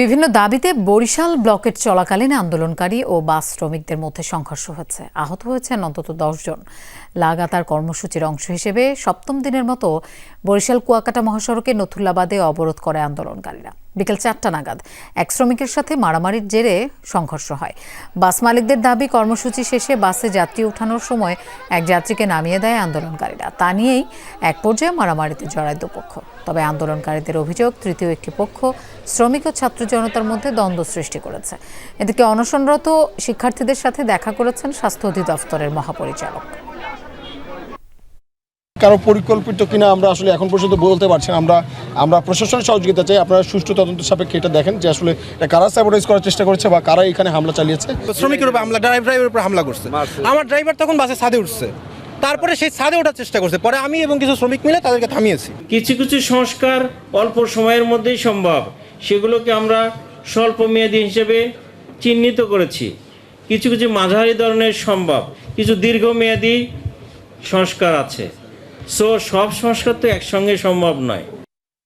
বিভিন্ন দাবিতে বরিশাল ব্লকের চলাকালীন আন্দোলনকারী ও বাস শ্রমিকদের মধ্যে সংঘর্ষ হচ্ছে আহত হয়েছেন অন্তত দশজন লাগাতার কর্মসূচির অংশ হিসেবে সপ্তম দিনের মতো বরিশাল কুয়াকাটা মহাসড়কে নথুল্লাবাদে অবরোধ করে আন্দোলনকারীরা। বিকেল চারটা নাগাদ। এক শ্রমিকের সাথে মারামারির জেরে সংঘর্ষ হয়। বাস মালিকদের দাবি, কর্মসূচি শেষে বাসে যাত্রী ওঠানোর সময় এক যাত্রীকে নামিয়ে দেয় আন্দোলনকারীরা। তা নিয়েই এক পর্যায়ে মারামারিতে জড়ায় দুপক্ষ তবে আন্দোলনকারীদের অভিযোগ, তৃতীয় একটি পক্ষ শ্রমিক ও ছাত্র জনতার মধ্যে দ্বন্দ্ব সৃষ্টি করেছে। এদিকে অনশনরত শিক্ষার্থীদের সাথে দেখা করেছেন স্বাস্থ্য অধিদপ্তরের মহাপরিচালক। কারও পরিকল্পিত কিনা আমরা আসলে এখন পর্যন্ত বলতে পারছি না। আমরা আমরা প্রশাসনের সহযোগিতা চাই। আপনারা সুষ্ঠু তদন্ত সাপেক্ষে এটা দেখেন যে আসলে এটা কারা স্যাবোটাইজ করার চেষ্টা করেছে বা কারা এখানে হামলা চালিয়েছে। শ্রমিকের উপর হামলা ড্রাইভ ড্রাইভারের উপর হামলা করছে। আমার ড্রাইভার তখন বাসে ছাদে উঠছে। তারপরে সেই ছাদে ওঠার চেষ্টা করছে। পরে আমি এবং কিছু শ্রমিক মিলে তাদেরকে থামিয়েছি। কিছু কিছু সংস্কার অল্প সময়ের মধ্যেই সম্ভব। সেগুলোকে আমরা স্বল্প মেয়াদী হিসেবে চিহ্নিত করেছি। কিছু কিছু মাঝারি ধরনের সম্ভব। কিছু দীর্ঘমেয়াদী সংস্কার আছে। সো সব সংস্কার তো একসঙ্গে সম্ভব নয়।